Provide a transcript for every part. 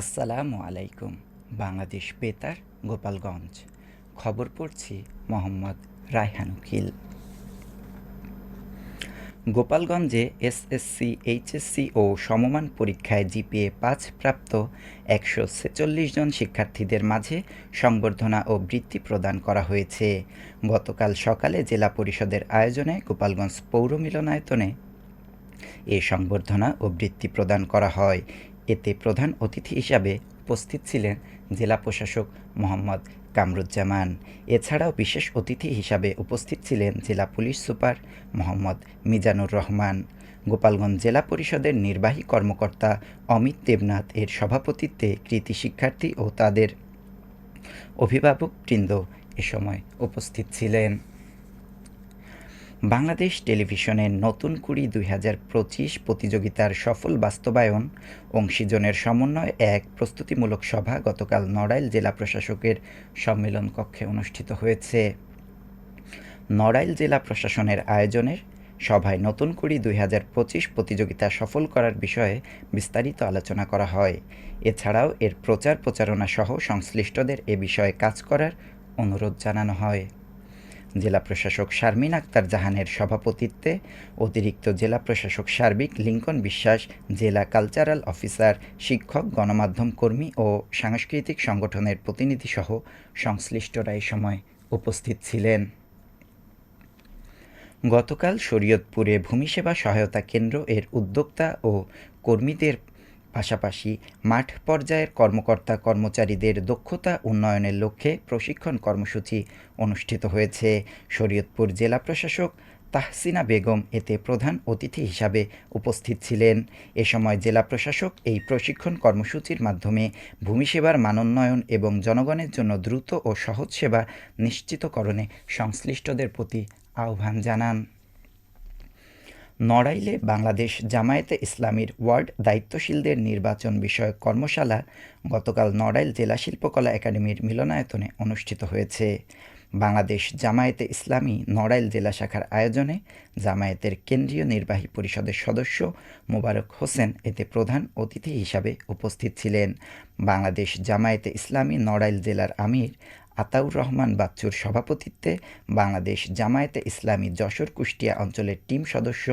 আসসালামু আলাইকুম, বাংলাদেশ বেতার, গোপালগঞ্জ। খবর পড়ছি মোহাম্মদ রায়হান উকিল। গোপালগঞ্জে এসএসসি, এইচএসসি ও সমমান পরীক্ষায় জিপিএ পাঁচ প্রাপ্ত একশো ছেচল্লিশ জন শিক্ষার্থীদের মাঝে সংবর্ধনা ও বৃত্তি প্রদান করা হয়েছে। গতকাল সকালে জেলা পরিষদের আয়োজনে গোপালগঞ্জ পৌর মিলনায়তনে এ সংবর্ধনা ও বৃত্তি প্রদান করা হয়। এতে প্রধান অতিথি হিসাবে উপস্থিত ছিলেন জেলা প্রশাসক মোহাম্মদ কামরুজ্জামান। এছাড়াও বিশেষ অতিথি হিসাবে উপস্থিত ছিলেন জেলা পুলিশ সুপার মোহাম্মদ মিজানুর রহমান। গোপালগঞ্জ জেলা পরিষদের নির্বাহী কর্মকর্তা অমিত দেবনাথ এর সভাপতিত্বে কৃতি শিক্ষার্থী ও তাদের অভিভাবকবৃন্দ এ সময় উপস্থিত ছিলেন। বাংলাদেশ টেলিভিশনের নতুন কুড়ি দুই হাজার পঁচিশ প্রতিযোগিতার সফল বাস্তবায়ন, অংশীজনের সমন্বয়ে, এক প্রস্তুতিমূলক সভা গতকাল নড়াইল জেলা প্রশাসকের সম্মেলন কক্ষে অনুষ্ঠিত হয়েছে। নড়াইল জেলা প্রশাসনের আয়োজনের সভায় নতুন কুড়ি দুই হাজার পঁচিশ প্রতিযোগিতা সফল করার বিষয়ে বিস্তারিত আলোচনা করা হয়। এছাড়াও এর প্রচার প্রচারণা সহ সংশ্লিষ্টদের এ বিষয়ে কাজ করার অনুরোধ জানানো হয়। জেলা প্রশাসক শারমিন আক্তার জাহানের সভাপতিত্বে অতিরিক্ত জেলা প্রশাসক সার্বিক লিঙ্কন বিশ্বাস, জেলা কালচারাল অফিসার, শিক্ষক, গণমাধ্যম কর্মী ও সাংস্কৃতিক সংগঠনের প্রতিনিধিসহ সংশ্লিষ্টরা এই সময় উপস্থিত ছিলেন। গতকাল শরীয়তপুরে ভূমিসেবা সহায়তা কেন্দ্র এর উদ্যোক্তা ও কর্মীদের পাশাপাশি মাঠ পর্যায়ের কর্মকর্তা কর্মচারীদের দক্ষতা উন্নয়নের লক্ষ্যে প্রশিক্ষণ কর্মসূচি অনুষ্ঠিত হয়েছে। শরীয়তপুর জেলা প্রশাসক তাহসিনা বেগম এতে প্রধান অতিথি হিসাবে উপস্থিত ছিলেন। এ সময় জেলা প্রশাসক এই প্রশিক্ষণ কর্মসূচির মাধ্যমে ভূমি সেবার মানোন্নয়ন এবং জনগণের জন্য দ্রুত ও সহজ সেবা নিশ্চিতকরণে সংশ্লিষ্টদের প্রতি আহ্বান জানান। নড়াইলে বাংলাদেশ জামায়াতে ইসলামীর ওয়ার্ড দায়িত্বশীলদের নির্বাচন বিষয়ক কর্মশালা গতকাল নড়াইল জেলা শিল্পকলা একাডেমির মিলনায়তনে অনুষ্ঠিত হয়েছে। বাংলাদেশ জামায়াতে ইসলামী নড়াইল জেলা শাখার আয়োজনে জামায়াতের কেন্দ্রীয় নির্বাহী পরিষদের সদস্য মোবারক হোসেন এতে প্রধান অতিথি হিসাবে উপস্থিত ছিলেন। বাংলাদেশ জামায়াতে ইসলামী নড়াইল জেলার আমির আতাউর রহমান বাচ্চুর সভাপতিত্বে বাংলাদেশ জামায়াতে ইসলামী যশোর কুষ্টিয়া অঞ্চলের টিম সদস্য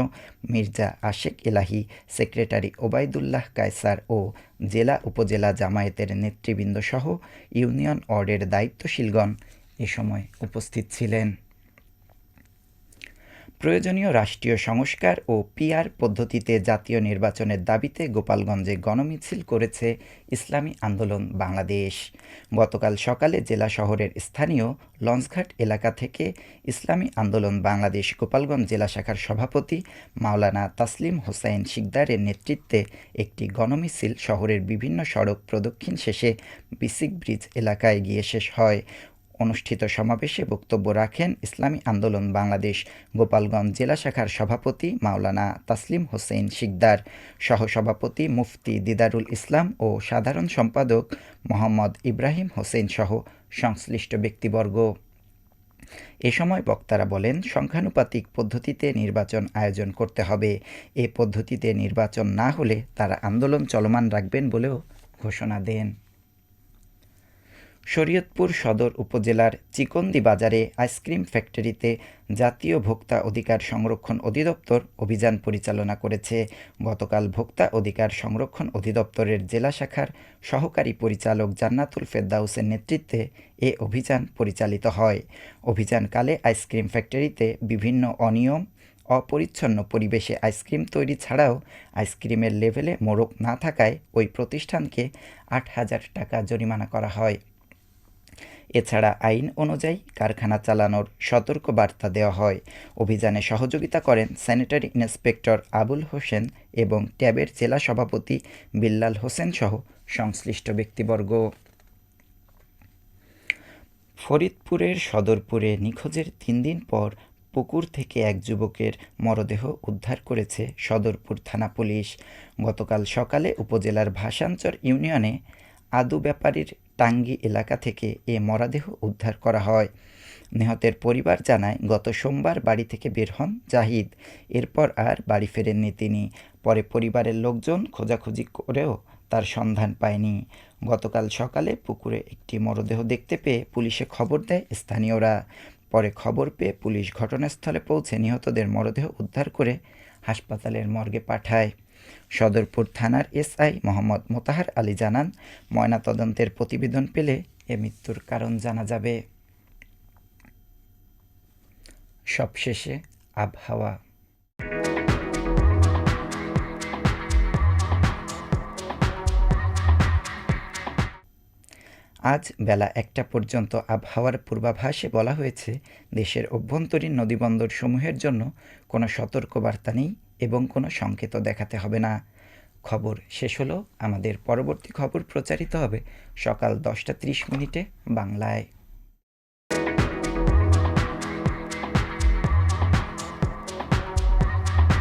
মির্জা আশেক এলাহি, সেক্রেটারি ওবায়দুল্লাহ কায়সার ও জেলা উপজেলা জামায়াতের নেতৃবৃন্দসহ ইউনিয়ন ওয়ার্ডের দায়িত্বশীলগণ এ সময় উপস্থিত ছিলেন। প্রয়োজনীয় রাষ্ট্রীয় সংস্কার ও পিআর পদ্ধতিতে জাতীয় নির্বাচনের দাবিতে গোপালগঞ্জে গণমিছিল করেছে ইসলামী আন্দোলন বাংলাদেশ। গতকাল সকালে জেলা শহরের স্থানীয় লঞ্চঘাট এলাকা থেকে ইসলামী আন্দোলন বাংলাদেশ গোপালগঞ্জ জেলা শাখার সভাপতি মাওলানা তাসলিম হোসাইন শিকদারের নেতৃত্বে একটি গণমিছিল শহরের বিভিন্ন সড়ক প্রদক্ষিণ শেষে বিসিক ব্রিজ এলাকায় গিয়ে শেষ হয়। অনুষ্ঠিত সমাবেশে বক্তব্য রাখেন ইসলামী আন্দোলন বাংলাদেশ গোপালগঞ্জ জেলা শাখার সভাপতি মাওলানা তাসলিম হোসেন শিকদার, সহসভাপতি মুফতি দিদারুল ইসলাম ও সাধারণ সম্পাদক মোহাম্মদ ইব্রাহিম হোসেন সহ সংশ্লিষ্ট ব্যক্তিবর্গ। এ সময় বক্তারা বলেন, সংখ্যানুপাতিক পদ্ধতিতে নির্বাচন আয়োজন করতে হবে। এ পদ্ধতিতে নির্বাচন না হলে তারা আন্দোলন চলমান রাখবেন বলেও ঘোষণা দেন। শরীয়তপুর সদর উপজেলার চিকন্দি বাজারে আইসক্রিম ফ্যাক্টরিতে জাতীয় ভোক্তা অধিকার সংরক্ষণ অধিদপ্তর অভিযান পরিচালনা করেছে। গতকাল ভোক্তা অধিকার সংরক্ষণ অধিদপ্তরের জেলা শাখার সহকারী পরিচালক জান্নাতুল ফেরদাউসের নেতৃত্বে এ অভিযান পরিচালিত হয়। অভিযানকালে আইসক্রিম ফ্যাক্টরিতে বিভিন্ন অনিয়ম, অপরিচ্ছন্ন পরিবেশে আইসক্রিম তৈরি ছাড়াও আইসক্রিমের লেভেলে মোড়ক না থাকায় ওই প্রতিষ্ঠানকে আট হাজার টাকা জরিমানা করা হয়। এছাড়া আইন অনুযায়ী কারখানা চালানোর সতর্ক বার্তা দেওয়া হয়। অভিযানে সহযোগিতা করেন স্যানিটারি ইন্সপেক্টর আবুল হোসেন এবং ট্যাবের জেলা সভাপতি বিল্লাল হোসেন সহ সংশ্লিষ্ট ব্যক্তিবর্গ। ফরিদপুরের সদরপুরে নিখোঁজের তিন দিন পর পুকুর থেকে এক যুবকের মরদেহ উদ্ধার করেছে সদরপুর থানা পুলিশ। গতকাল সকালে উপজেলার ভাষাঞ্চর ইউনিয়নে আদু ব্যাপারীর টাঙ্গি এলাকা থেকে এ মরাদেহ উদ্ধার করা হয়। নিহতের পরিবার জানায়, গত সোমবার বাড়ি থেকে বের হন জাহিদ। এরপর আর বাড়ি ফেরেননি তিনি। পরে পরিবারের লোকজন খোঁজাখুঁজি করেও তার সন্ধান পায়নি। গতকাল সকালে পুকুরে একটি মরদেহ দেখতে পেয়ে পুলিশে খবর দেয় স্থানীয়রা। পরে খবর পেয়ে পুলিশ ঘটনাস্থলে পৌঁছে নিহতদের মরদেহ উদ্ধার করে হাসপাতালের মর্গে পাঠায়। সদরপুর থানার এসআই মোহাম্মদ মোতাহার আলী জানান, ময়নাতদন্তের প্রতিবেদন পেলে এ মৃত্যুর কারণ জানা যাবে। সবশেষে আবহাওয়া আজ বেলা একটা পর্যন্ত আবহাওয়ার পূর্বাভাসে বলা হয়েছে, দেশের অভ্যন্তরীণ নদীবন্দর সমূহের জন্য কোনো সতর্কবার্তা নেই। এবং কোনো সংকেত দেখাতে হবে না। খবর শেষ হলো। আমাদের পরবর্তী খবর প্রচারিত হবে সকাল দশটা ত্রিশ মিনিটে বাংলায়।